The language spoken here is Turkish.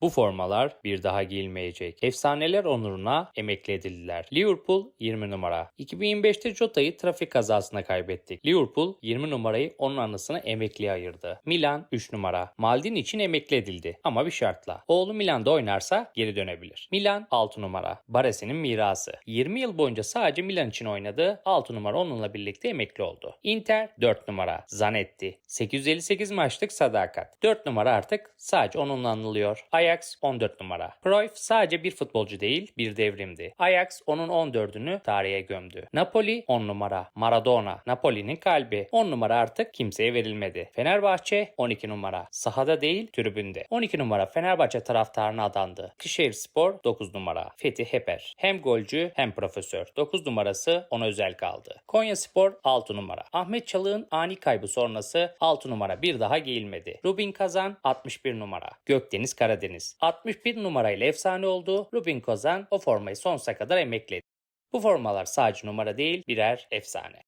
Bu formalar bir daha giyilmeyecek. Efsaneler onuruna emekli edildiler. Liverpool 20 numara. 2025'te Jota'yı trafik kazasına kaybettik. Liverpool 20 numarayı onun anısına emekliye ayırdı. Milan 3 numara. Maldini için emekli edildi ama bir şartla. Oğlu Milan'da oynarsa geri dönebilir. Milan 6 numara. Baresi'nin mirası. 20 yıl boyunca sadece Milan için oynadı. 6 numara onunla birlikte emekli oldu. Inter 4 numara. Zanetti. 858 maçlık sadakat. 4 numara artık sadece onunla anılıyor. Ajax 14 numara. Cruyff sadece bir futbolcu değil bir devrimdi. Ajax onun 14'ünü tarihe gömdü. Napoli 10 numara. Maradona Napoli'nin kalbi. 10 numara artık kimseye verilmedi. Fenerbahçe 12 numara. Sahada değil tribünde. 12 numara Fenerbahçe taraftarına adandı. Kışehir Spor 9 numara. Fethi Heper. Hem golcü hem profesör. 9 numarası ona özel kaldı. Konya Spor 6 numara. Ahmet Çalık'ın ani kaybı sonrası 6 numara bir daha giyilmedi. Rubin Kazan 61 numara. Gökdeniz Karadeniz 61 numarayla efsane oldu. Rubin Kazan o formayı sonsuza kadar emekledi. Bu formalar sadece numara değil birer efsane.